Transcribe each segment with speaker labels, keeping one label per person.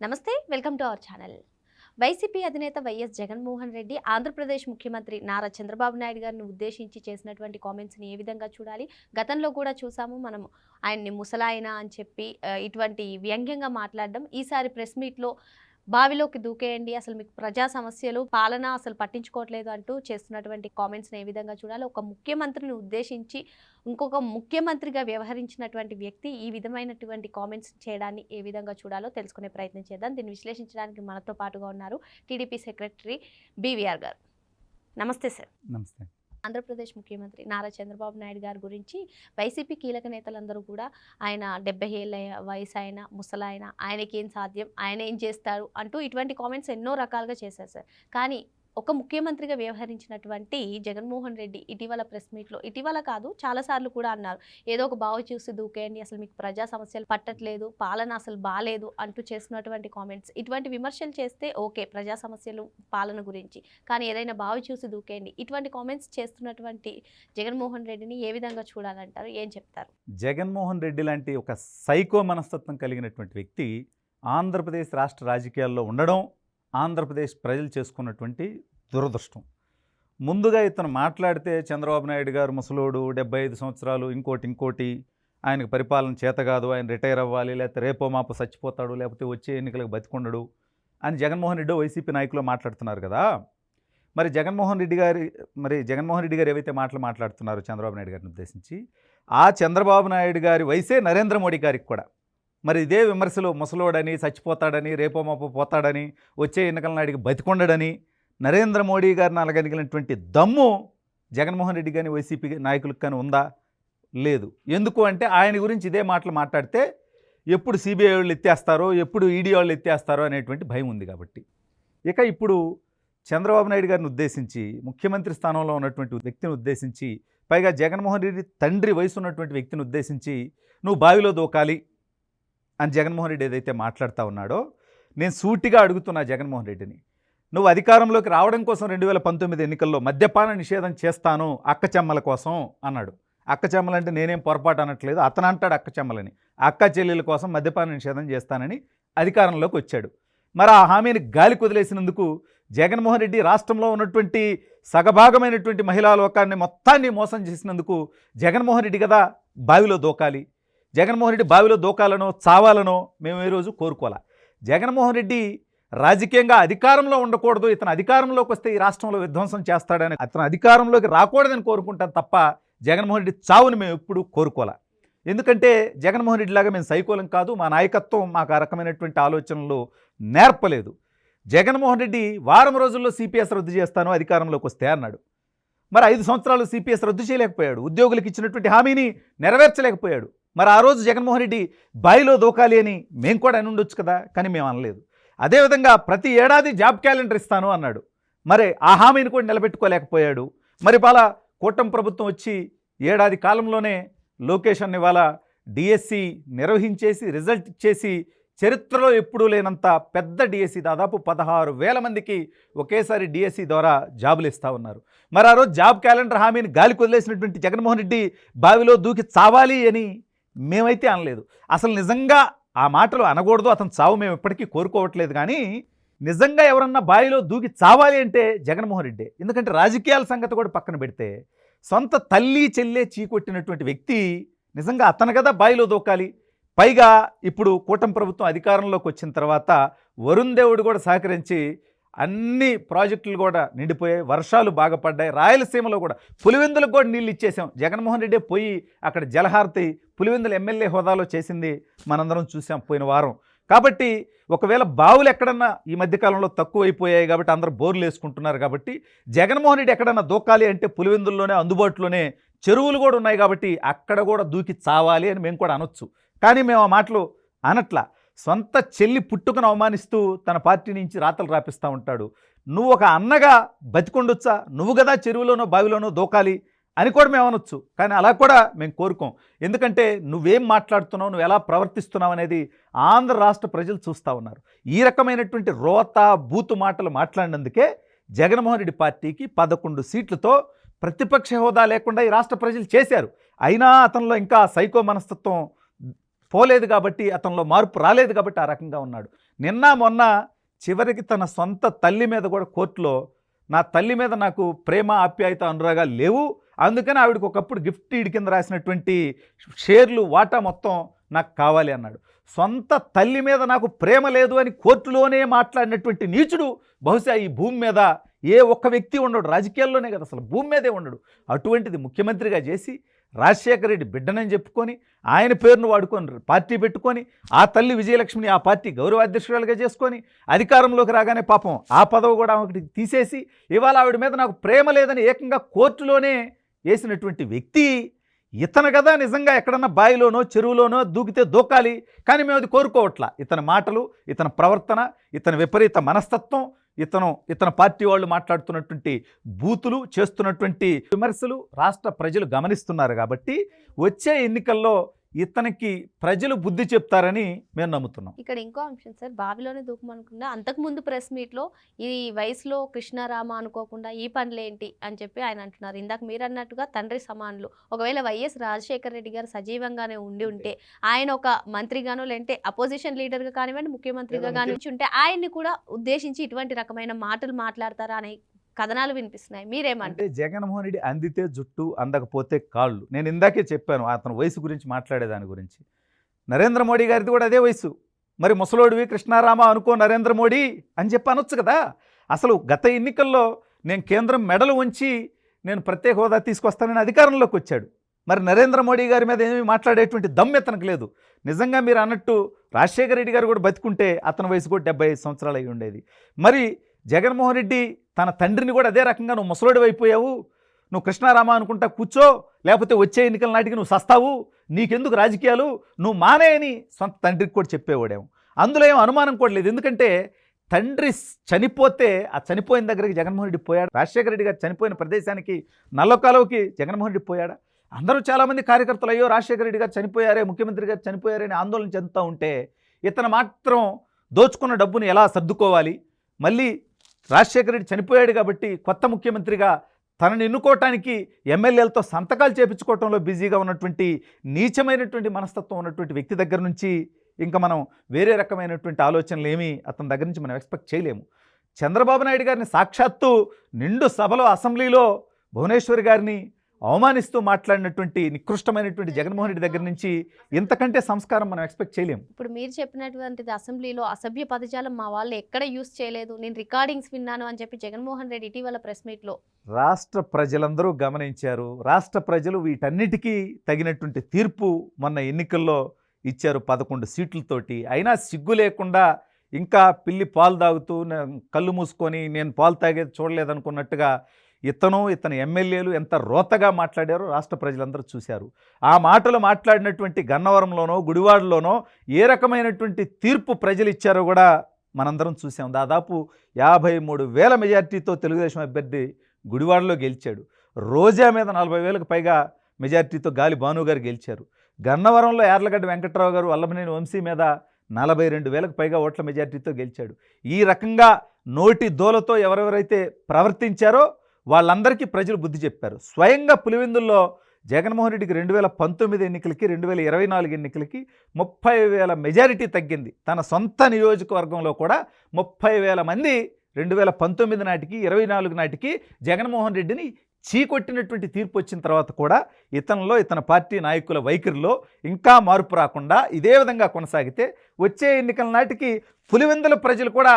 Speaker 1: నమస్తే welcome to our channel. YCP అధినేత YS Jaganmohan Reddy Andhra Pradesh ముఖ్యమంత్రి నారా చంద్రబాబు నాయుడు గారిని ఉద్దేశించి చేసినటువంటి కామెంట్స్ని ఏ విధంగా చూడాలి? గతంలో కూడా చూసాము మనం ఆయన్ని ముసలాయన అని చెప్పి ఇటువంటి వ్యంగ్యంగా మాట్లాడడం ఈసారి ప్రెస్ మీట్లో బావిలోకి దూకేయండి. అసలు మీకు ప్రజా సమస్యలు పాలన అసలు పట్టించుకోవట్లేదు అంటూ చేస్తున్నటువంటి కామెంట్స్ని ఏ విధంగా చూడాలి? ఒక ముఖ్యమంత్రిని ఉద్దేశించి ఇంకొక ముఖ్యమంత్రిగా వ్యవహరించినటువంటి వ్యక్తి ఈ విధమైనటువంటి కామెంట్స్ చేయడాన్ని ఏ విధంగా చూడాలో తెలుసుకునే ప్రయత్నం చేద్దాం. దీన్ని విశ్లేషించడానికి మనతో పాటుగా ఉన్నారు టీడీపీ సెక్రటరీ బీవీఆర్ గారు. నమస్తే సార్.
Speaker 2: నమస్తే.
Speaker 1: ఆంధ్రప్రదేశ్ ముఖ్యమంత్రి నారా చంద్రబాబు నాయుడు గారి గురించి వైసీపీ కీలక నేతలందరూ కూడా ఆయన డెబ్బై ఏళ్ళ వయసు ఆయన ముసలాయన ఆయనకి ఏం సాధ్యం ఆయన ఏం చేస్తారు అంటూ ఇటువంటి కామెంట్స్ ఎన్నో రకాలుగా చేశారు సార్. కానీ ఒక ముఖ్యమంత్రిగా వ్యవహరించినటువంటి జగన్మోహన్ రెడ్డి ఇటీవల ప్రెస్ మీట్లో ఇటీవల కాదు చాలాసార్లు కూడా అన్నారు. ఏదో ఒక బావు చూసి దూకేయండి అసలు మీకు ప్రజా సమస్యలు పట్టట్లేదు పాలన అసలు బాగాలేదు అంటూ చేస్తున్నటువంటి కామెంట్స్. ఇటువంటి విమర్శలు చేస్తే ఓకే ప్రజా సమస్యలు పాలన గురించి. కానీ ఏదైనా బావి చూసి దూకేయండి ఇటువంటి కామెంట్స్ చేస్తున్నటువంటి జగన్మోహన్ రెడ్డిని ఏ విధంగా చూడాలంటారు? ఏం చెప్తారు?
Speaker 2: జగన్మోహన్ రెడ్డి లాంటి ఒక సైకో మనస్తత్వం కలిగినటువంటి వ్యక్తి ఆంధ్రప్రదేశ్ రాష్ట్ర రాజకీయాల్లో ఉండడం ఆంధ్రప్రదేశ్ ప్రజలు చేసుకున్నటువంటి దురదృష్టం. ముందుగా ఇతను మాట్లాడితే చంద్రబాబు నాయుడు గారు ముసలోడు డెబ్బై ఐదు సంవత్సరాలు ఇంకోటి ఇంకోటి ఆయనకు పరిపాలన చేత కాదు ఆయన రిటైర్ అవ్వాలి లేకపోతే రేపో మాపో చచ్చిపోతాడు లేకపోతే వచ్చే ఎన్నికలకు బతికొండడు అని జగన్మోహన్ రెడ్డి వైసీపీ నాయకులు మాట్లాడుతున్నారు కదా. మరి జగన్మోహన్ రెడ్డి గారి మరి జగన్మోహన్ రెడ్డి గారు ఏవైతే మాటలు మాట్లాడుతున్నారో చంద్రబాబు నాయుడు గారిని ఉద్దేశించి ఆ చంద్రబాబు నాయుడు గారి వయసే నరేంద్ర మోడీ గారికి కూడా. మరి ఇదే విమర్శలు ముసలోడని చచ్చిపోతాడని రేపో మాపో పోతాడని వచ్చే ఎన్నికల నాడికి బతికొండడని నరేంద్ర మోడీ గారిని అలగలిగినటువంటి దమ్ము జగన్మోహన్ రెడ్డి కానీ వైసీపీ నాయకులకు కానీ ఉందా? లేదు. ఎందుకు అంటే ఆయన గురించి ఇదే మాటలు మాట్లాడితే ఎప్పుడు సిబిఐ వాళ్ళు ఎత్తేస్తారో ఎప్పుడు ఈడీ వాళ్ళు ఎత్తేస్తారో అనేటువంటి భయం ఉంది కాబట్టి. ఇక ఇప్పుడు చంద్రబాబు నాయుడు గారిని ఉద్దేశించి ముఖ్యమంత్రి స్థానంలో ఉన్నటువంటి వ్యక్తిని ఉద్దేశించి పైగా జగన్మోహన్ రెడ్డి తండ్రి వయసు ఉన్నటువంటి వ్యక్తిని ఉద్దేశించి నువ్వు బావిలో దూకాలి అని జగన్మోహన్ రెడ్డి ఏదైతే మాట్లాడుతూ ఉన్నాడో నేను సూటిగా అడుగుతున్నా జగన్మోహన్ రెడ్డిని. నువ్వు అధికారంలోకి రావడం కోసం రెండు వేల పంతొమ్మిది ఎన్నికల్లో మద్యపాన నిషేధం చేస్తాను అక్కచెమ్మల కోసం అన్నాడు. అక్కచెమ్మలంటే నేనేం పొరపాటు అనట్లేదు. అతను అంటాడు అక్కచెమ్మలని అక్క చెల్లెల కోసం మద్యపాన నిషేధం చేస్తానని అధికారంలోకి వచ్చాడు. మరి ఆ హామీని గాలి కుదిలేసినందుకు జగన్మోహన్ రెడ్డి రాష్ట్రంలో ఉన్నటువంటి సగభాగమైనటువంటి మహిళా లోకాన్ని మొత్తాన్ని మోసం చేసినందుకు జగన్మోహన్ రెడ్డి కదా బావిలో దూకాలి. జగన్మోహన్ రెడ్డి బావిలో దూకాలనో చావాలనో మేము ఈ రోజు కోరుకోవాలా జగన్మోహన్ రెడ్డి రాజకీయంగా అధికారంలో ఉండకూడదు ఇతను అధికారంలోకి వస్తే ఈ రాష్ట్రంలో విధ్వంసం చేస్తాడని అతను అధికారంలోకి రాకూడదని కోరుకుంటాం తప్ప జగన్మోహన్ రెడ్డి చావుని మేము ఎప్పుడు కోరుకోవాలా ఎందుకంటే జగన్మోహన్ రెడ్డి లాగా మేము సైకోలం కాదు మా నాయకత్వం మాకు ఆ రకమైనటువంటి ఆలోచనలు నేర్పలేదు. జగన్మోహన్ రెడ్డి వారం రోజుల్లో సిపిఎస్ రద్దు చేస్తాను అధికారంలోకి వస్తే అన్నాడు. మరి ఐదు సంవత్సరాలు సిపిఎస్ రద్దు చేయలేకపోయాడు. ఉద్యోగులకు ఇచ్చినటువంటి హామీని నెరవేర్చలేకపోయాడు. మరి ఆ రోజు జగన్మోహన్ రెడ్డి బాయిలో దూకాలి అని మేము కూడా అని ఉండొచ్చు కదా కానీ మేము అనలేదు. అదేవిధంగా ప్రతి ఏడాది జాబ్ క్యాలెండర్ ఇస్తాను అన్నాడు. మరి ఆ హామీని కూడా నిలబెట్టుకోలేకపోయాడు. మరి పాల కూటమి ప్రభుత్వం వచ్చి ఏడాది కాలంలోనే లోకేషన్ ఇవాళ డిఎస్సి నిర్వహించేసి రిజల్ట్ ఇచ్చేసి చరిత్రలో ఎప్పుడూ లేనంత పెద్ద డిఎస్సి దాదాపు పదహారు వేల మందికి ఒకేసారి డిఎస్సి ద్వారా జాబులు ఇస్తూ ఉన్నారు. మరి ఆ రోజు జాబ్ క్యాలెండర్ హామీని గాలి కొదిలేసినటువంటి జగన్మోహన్ రెడ్డి బావిలో దూకి చావాలి అని మేమైతే అనలేదు. అసలు నిజంగా ఆ మాటలు అనకూడదు అతను చావు మేము ఇప్పటికీ కోరుకోవట్లేదు కానీ నిజంగా ఎవరన్నా బావిలో దూకి చావాలి అంటే జగన్మోహన్ రెడ్డి. ఎందుకంటే రాజకీయాల సంగతి కూడా పక్కన పెడితే సొంత తల్లి చెల్లె చీకొట్టినటువంటి వ్యక్తి నిజంగా అతను కదా బావిలో దూకాలి. పైగా ఇప్పుడు కూటమి ప్రభుత్వం అధికారంలోకి వచ్చిన తర్వాత వరుణ్ దేవుడు కూడా సహకరించి అన్ని ప్రాజెక్టులు కూడా నిండిపోయాయి వర్షాలు బాగా పడ్డాయి రాయలసీమలో కూడా పులివెందులకు కూడా నీళ్ళు ఇచ్చేసాం. జగన్మోహన్ రెడ్డి పోయి అక్కడ జలహారతి పులివెందుల ఎమ్మెల్యే హోదాలో చేసింది మనందరం చూసాం పోయిన వారం. కాబట్టి ఒకవేళ బావులు ఎక్కడన్నా ఈ మధ్యకాలంలో తక్కువ అయిపోయాయి కాబట్టి అందరూ బోర్లు వేసుకుంటున్నారు కాబట్టి జగన్మోహన్ రెడ్డి ఎక్కడన్నా దూకాలి అంటే పులివెందుల్లోనే అందుబాటులోనే చెరువులు కూడా ఉన్నాయి కాబట్టి అక్కడ కూడా దూకి చావాలి అని మేము కూడా అనొచ్చు. కానీ మేము ఆ మాటలు అనట్లా. సొంత చెల్లి పుట్టుకను అవమానిస్తూ తన పార్టీ నుంచి రాతలు రాపిస్తూ ఉంటాడు. నువ్వు ఒక అన్నగా బతికొండొచ్చా? నువ్వు కదా చెరువులోనో బావిలోనో దూకాలి అని కూడా మేము అనొచ్చు. కానీ అలా కూడా మేము కోరుకోం. ఎందుకంటే నువ్వేం మాట్లాడుతున్నావు నువ్వు ఎలా ప్రవర్తిస్తున్నావు అనేది ఆంధ్ర రాష్ట్ర ప్రజలు చూస్తూ ఉన్నారు. ఈ రకమైనటువంటి రోత బూతు మాటలు మాట్లాడినందుకే జగన్మోహన్ రెడ్డి పార్టీకి పదకొండు సీట్లతో ప్రతిపక్ష హోదా లేకుండా ఈ రాష్ట్ర ప్రజలు చేశారు. అయినా అతనిలో ఇంకా సైకో మనస్తత్వం పోలేదు కాబట్టి అతనిలో మార్పు రాలేదు కాబట్టి ఆ రకంగా ఉన్నాడు. నిన్న మొన్న చివరికి తన సొంత తల్లి మీద కూడా కోర్టులో నా తల్లి మీద నాకు ప్రేమ ఆప్యాయత అనురాగాలు లేవు. అందుకని ఆవిడకి ఒకప్పుడు గిఫ్ట్ ఈడి కింద రాసినటువంటి షేర్లు వాటా మొత్తం నాకు కావాలి అన్నాడు. సొంత తల్లి మీద నాకు ప్రేమ లేదు అని కోర్టులోనే మాట్లాడినటువంటి నీచుడు బహుశా ఈ భూమి మీద ఏ ఒక్క వ్యక్తి ఉండడు. రాజకీయాల్లోనే కదా అసలు భూమి మీదే ఉండడు. అటువంటిది ముఖ్యమంత్రిగా చేసి రాజశేఖర రెడ్డి బిడ్డనని చెప్పుకొని ఆయన పేరును వాడుకొని పార్టీ పెట్టుకొని ఆ తల్లి విజయలక్ష్మిని ఆ పార్టీ గౌరవాధ్యక్షురాలుగా చేసుకొని అధికారంలోకి రాగానే పాపం ఆ పదవి కూడా ఆమెకి తీసేసి ఇవాళ ఆవిడ మీద నాకు ప్రేమ లేదని ఏకంగా కోర్టులోనే వేసినటువంటి వ్యక్తి ఇతను కదా నిజంగా ఎక్కడన్నా బావిలోనో చెరువులోనో దూకితే దూకాలి కానీ మేము అది కోరుకోవట్లా. ఇతని మాటలు ఇతని ప్రవర్తన ఇతని విపరీత మనస్తత్వం ఇతను ఇతని పార్టీ వాళ్ళు మాట్లాడుతున్నటువంటి బూతులు చేస్తున్నటువంటి విమర్శలు రాష్ట్ర ప్రజలు గమనిస్తున్నారు కాబట్టి వచ్చే ఎన్నికల్లో ఇతనికి ప్రజలు బుద్ధి చెప్తారని మేము నమ్ముతున్నాం.
Speaker 1: ఇక్కడ ఇంకో అంశం సార్ బావిలోనే దూకమనుకున్నా అంతకుముందు ప్రెస్ మీట్లో ఈ వయసులో కృష్ణారామ అనుకోకుండా ఈ పనులేంటి అని చెప్పి ఆయన అంటున్నారు. ఇందాక మీరు అన్నట్టుగా తండ్రి సమానులు. ఒకవేళ వైఎస్ రాజశేఖర రెడ్డి గారు సజీవంగానే ఉండి ఉంటే ఆయన ఒక మంత్రిగానో లేదంటే అపోజిషన్ లీడర్గా కానివ్వండి ముఖ్యమంత్రిగా కానివ్వండి ఉంటే ఆయన్ని కూడా ఉద్దేశించి ఇటువంటి రకమైన మాటలు మాట్లాడతారా అనే కథనాలు వినిపిస్తున్నాయి.
Speaker 2: మీరేమంటే జగన్మోహన్ రెడ్డి అందితే జుట్టు అందకపోతే కాళ్ళు. నేను ఇందాకే చెప్పాను అతని వయసు గురించి మాట్లాడేదాని గురించి. నరేంద్ర మోడీ గారిది కూడా అదే వయసు. మరి ముసలోడివి కృష్ణారామ అనుకో నరేంద్ర మోడీ అని చెప్పి అనొచ్చు కదా. అసలు గత ఎన్నికల్లో నేను కేంద్రం మెడలు ఉంచి నేను ప్రత్యేక హోదా తీసుకొస్తానని అధికారంలోకి వచ్చాడు. మరి నరేంద్ర మోడీ గారి మీద ఏమీ మాట్లాడేటువంటి దమ్ ఇతనికి లేదు. నిజంగా మీరు అన్నట్టు రాజశేఖర రెడ్డి గారు కూడా బతికుంటే అతని వయసు కూడా డెబ్బై ఐదు సంవత్సరాలు అయి ఉండేది. మరి జగన్మోహన్ రెడ్డి తన తండ్రిని కూడా అదే రకంగా నువ్వు ముసలోడి అయిపోయావు నువ్వు కృష్ణారామ అనుకుంటా కూర్చో లేకపోతే వచ్చే ఎన్నికల నాటికి నువ్వు సస్తావు. నీకెందుకు రాజకీయాలు? నువ్వు మానేయని సొంత తండ్రికి కూడా చెప్పేవాడేమో. అందులో ఏం అనుమానం కూడా లేదు. ఎందుకంటే తండ్రి చనిపోతే ఆ చనిపోయిన దగ్గరికి జగన్మోహన్ రెడ్డి పోయాడు? రాజశేఖర రెడ్డి గారు చనిపోయిన ప్రదేశానికి నల్లకాలువకి జగన్మోహన్ రెడ్డి పోయాడా? అందరూ చాలామంది కార్యకర్తలు అయ్యో రాజశేఖర రెడ్డి గారు చనిపోయారే ముఖ్యమంత్రి గారు చనిపోయారని ఆందోళన చెందుతూ ఉంటే ఇతను మాత్రం దోచుకున్న డబ్బును ఎలా సర్దుకోవాలి? మళ్ళీ రాజశేఖర రెడ్డి చనిపోయాడు కాబట్టి కొత్త ముఖ్యమంత్రిగా తనని ఎన్నుకోవటానికి ఎమ్మెల్యేలతో సంతకాలు చేపించుకోవటంలో బిజీగా ఉన్నటువంటి నీచమైనటువంటి మనస్తత్వం ఉన్నటువంటి వ్యక్తి దగ్గర నుంచి ఇంకా మనం వేరే రకమైనటువంటి ఆలోచనలు ఏమీ అతని దగ్గర నుంచి మనం ఎక్స్పెక్ట్ చేయలేము. చంద్రబాబు నాయుడు గారిని సాక్షాత్తు నిండు సభలో అసెంబ్లీలో భువనేశ్వరి గారిని అవమానిస్తూ మాట్లాడినటువంటి నికృష్టమైనటువంటి జగన్మోహన్ రెడ్డి దగ్గర నుంచి ఇంతకంటే సంస్కారం మనం ఎక్స్పెక్ట్ చేయలేము
Speaker 1: ఇప్పుడు మీరు చెప్పినటువంటిది అసెంబ్లీలో అసభ్య పదజాలం మా వాళ్ళు ఎక్కడ యూస్ చేయలేదు. నేను రికార్డింగ్స్ విన్నాను అని చెప్పి జగన్మోహన్ రెడ్డి ఇటీవల ప్రెస్ మీట్లో.
Speaker 2: రాష్ట్ర ప్రజలందరూ గమనించారు. రాష్ట్ర ప్రజలు వీటన్నిటికీ తగినటువంటి తీర్పు మొన్న ఎన్నికల్లో ఇచ్చారు పదకొండు సీట్లతోటి. అయినా సిగ్గు లేకుండా ఇంకా పిల్లి పాలు తాగుతూ కళ్ళు మూసుకొని నేను పాలు తాగేది చూడలేదనుకున్నట్టుగా ఇతను ఇతని ఎమ్మెల్యేలు ఎంత రోతగా మాట్లాడారో రాష్ట్ర ప్రజలందరూ చూశారు. ఆ మాటలు మాట్లాడినటువంటి గన్నవరంలోనో గుడివాడలోనో ఏ రకమైనటువంటి తీర్పు ప్రజలు ఇచ్చారో కూడా మనందరం చూసాం దాదాపు యాభై మూడు వేల మెజార్టీతో తెలుగుదేశం అభ్యర్థి గుడివాడలో గెలిచాడు. రోజా మీద నలభై వేలకు పైగా మెజార్టీతో గాలి భాను గారు గెలిచారు. గన్నవరంలో యార్లగడ్డ వెంకట్రావు గారు వల్లభనేని వంశీ మీద నలభై రెండు వేలకు పైగా ఓట్ల మెజార్టీతో గెలిచాడు. ఈ రకంగా నోటి దోలతో ఎవరెవరైతే ప్రవర్తించారో వాళ్ళందరికీ ప్రజలు బుద్ధి చెప్పారు. స్వయంగా పులివెందుల్లో జగన్మోహన్ రెడ్డికి రెండు వేల పంతొమ్మిది ఎన్నికలకి రెండు వేల ఇరవై నాలుగు ఎన్నికలకి ముప్పై వేల మెజారిటీ తగ్గింది. తన సొంత నియోజకవర్గంలో కూడా ముప్పై వేల మంది రెండు వేల పంతొమ్మిది నాటికి ఇరవై నాలుగు నాటికి జగన్మోహన్ రెడ్డిని చీకొట్టినటువంటి తీర్పు వచ్చిన తర్వాత కూడా ఇతనిలో ఇతని పార్టీ నాయకుల వైఖరిలో ఇంకా మార్పు రాకుండా ఇదే విధంగా కొనసాగితే వచ్చే ఎన్నికల నాటికి పులివెందుల ప్రజలు కూడా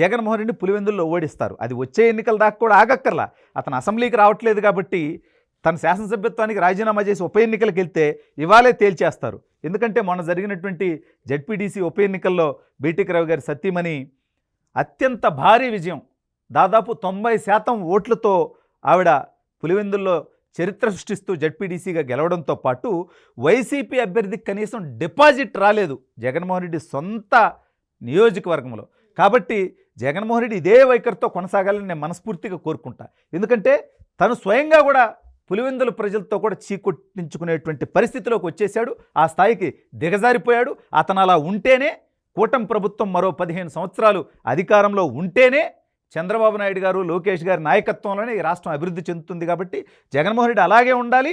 Speaker 2: జగన్మోహన్ రెడ్డి పులివెందుల్లో ఓడిస్తారు. అది వచ్చే ఎన్నికల దాకా కూడా ఆగక్కర్లా. అతను అసెంబ్లీకి రావట్లేదు కాబట్టి తన శాసనసభ్యత్వానికి రాజీనామా చేసి ఉప ఎన్నికలకు వెళ్తే ఇవాళే తేల్చేస్తారు. ఎందుకంటే మొన్న జరిగినటువంటి జడ్పీటీసీ ఉప ఎన్నికల్లో బీటిక్ రావు గారి సత్యమని అత్యంత భారీ విజయం. దాదాపు తొంభై శాతం ఓట్లతో ఆవిడ పులివెందుల్లో చరిత్ర సృష్టిస్తూ జడ్పీటీసీగా గెలవడంతో పాటు వైసీపీ అభ్యర్థికి కనీసం డిపాజిట్ రాలేదు జగన్మోహన్ రెడ్డి సొంత నియోజకవర్గంలో. కాబట్టి జగన్మోహన్ రెడ్డి ఇదే వైఖరితో కొనసాగాలని నేను మనస్ఫూర్తిగా కోరుకుంటా. ఎందుకంటే తను స్వయంగా కూడా పులివెందుల ప్రజలతో కూడా చీకొట్టించుకునేటువంటి పరిస్థితిలోకి వచ్చేశాడు. ఆ స్థాయికి దిగజారిపోయాడు. అతను అలా ఉంటేనే కూటమి ప్రభుత్వం మరో పదిహేను సంవత్సరాలు అధికారంలో ఉంటేనే చంద్రబాబు నాయుడు గారు లోకేష్ గారి నాయకత్వంలోనే ఈ రాష్ట్రం అభివృద్ధి చెందుతుంది కాబట్టి జగన్మోహన్ రెడ్డి అలాగే ఉండాలి.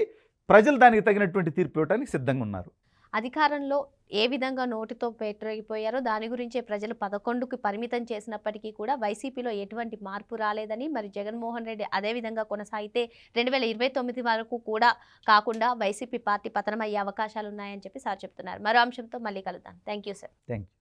Speaker 2: ప్రజలు దానికి తగినటువంటి తీర్పు ఇవ్వడానికి సిద్ధంగా ఉన్నారు.
Speaker 1: అధికారంలో ఏ విధంగా నోటితో పెట్టిపోయారో దాని గురించే ప్రజలు పదకొండుకి పరిమితం చేసినప్పటికీ కూడా వైసీపీలో ఎటువంటి మార్పు రాలేదని మరి జగన్మోహన్ రెడ్డి అదే విధంగా కొనసాగితే రెండు వేల ఇరవై తొమ్మిది వరకు కూడా కాకుండా వైసీపీ పార్టీ పతనమయ్యే అవకాశాలు ఉన్నాయని చెప్పి సార్ చెప్తున్నారు. మరో అంశంతో మళ్ళీ కలుద్దాం. Thank you sir
Speaker 2: thank you